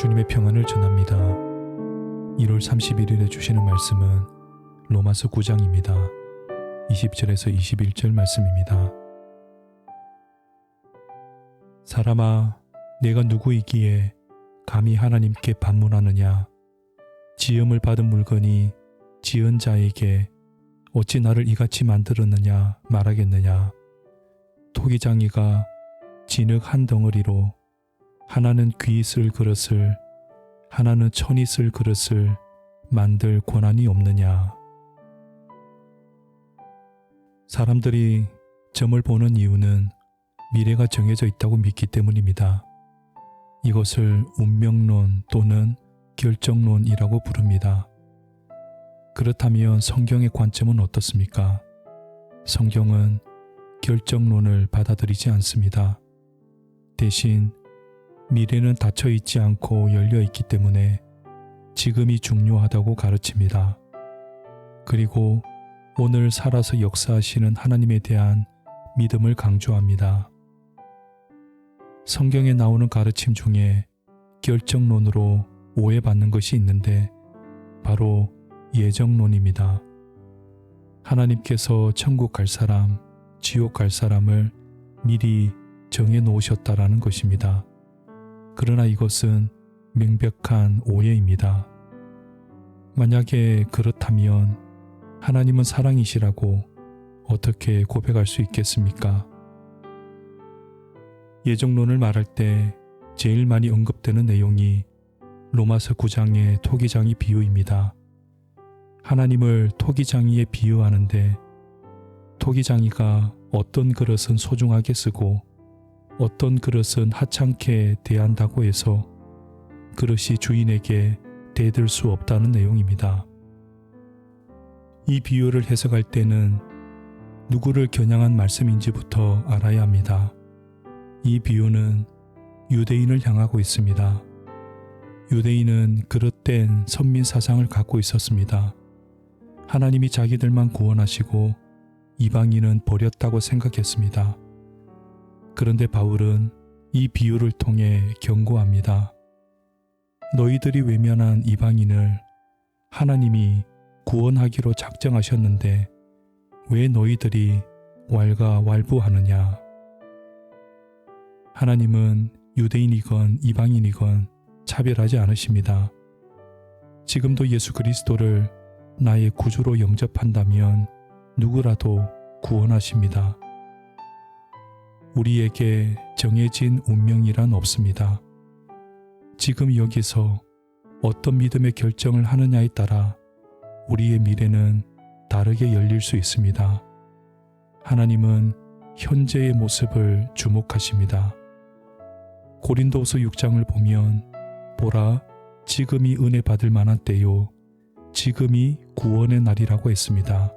주님의 평안을 전합니다. 1월 31일에 주시는 말씀은 로마서 9장입니다. 20절에서 21절 말씀입니다. 사람아, 내가 누구이기에 감히 하나님께 반문하느냐? 지음을 받은 물건이 지은 자에게 어찌 나를 이같이 만들었느냐 말하겠느냐? 토기장이가 진흙 한 덩어리로 하나는 귀쓸 그릇을 하나는 천이 쓸 그릇을 만들 권한이 없느냐? 사람들이 점을 보는 이유는 미래가 정해져 있다고 믿기 때문입니다. 이것을 운명론 또는 결정론이라고 부릅니다. 그렇다면 성경의 관점은 어떻습니까? 성경은 결정론을 받아들이지 않습니다. 대신 미래는 닫혀 있지 않고 열려 있기 때문에 지금이 중요하다고 가르칩니다. 그리고 오늘 살아서 역사하시는 하나님에 대한 믿음을 강조합니다. 성경에 나오는 가르침 중에 결정론으로 오해받는 것이 있는데 바로 예정론입니다. 하나님께서 천국 갈 사람, 지옥 갈 사람을 미리 정해 놓으셨다라는 것입니다. 그러나 이것은 명백한 오해입니다. 만약에 그렇다면 하나님은 사랑이시라고 어떻게 고백할 수 있겠습니까? 예정론을 말할 때 제일 많이 언급되는 내용이 로마서 9장의 토기장이 비유입니다. 하나님을 토기장이에 비유하는데 토기장이가 어떤 그릇은 소중하게 쓰고 어떤 그릇은 하찮게 대한다고 해서 그릇이 주인에게 대들 수 없다는 내용입니다. 이 비유를 해석할 때는 누구를 겨냥한 말씀인지부터 알아야 합니다. 이 비유는 유대인을 향하고 있습니다. 유대인은 그릇된 선민 사상을 갖고 있었습니다. 하나님이 자기들만 구원하시고 이방인은 버렸다고 생각했습니다. 그런데 바울은 이 비유를 통해 경고합니다. 너희들이 외면한 이방인을 하나님이 구원하기로 작정하셨는데 왜 너희들이 왈가왈부하느냐? 하나님은 유대인이건 이방인이건 차별하지 않으십니다. 지금도 예수 그리스도를 나의 구주로 영접한다면 누구라도 구원하십니다. 우리에게 정해진 운명이란 없습니다. 지금 여기서 어떤 믿음의 결정을 하느냐에 따라 우리의 미래는 다르게 열릴 수 있습니다. 하나님은 현재의 모습을 주목하십니다. 고린도서 6장을 보면 보라 지금이 은혜 받을 만한 때요 지금이 구원의 날이라고 했습니다.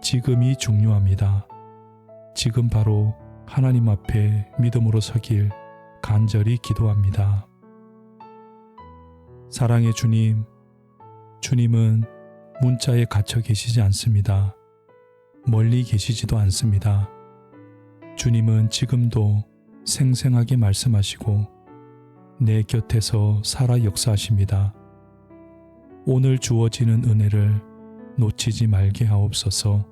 지금이 중요합니다. 지금 바로 하나님 앞에 믿음으로 서길 간절히 기도합니다. 사랑의 주님, 주님은 문자에 갇혀 계시지 않습니다. 멀리 계시지도 않습니다. 주님은 지금도 생생하게 말씀하시고 내 곁에서 살아 역사하십니다. 오늘 주어지는 은혜를 놓치지 말게 하옵소서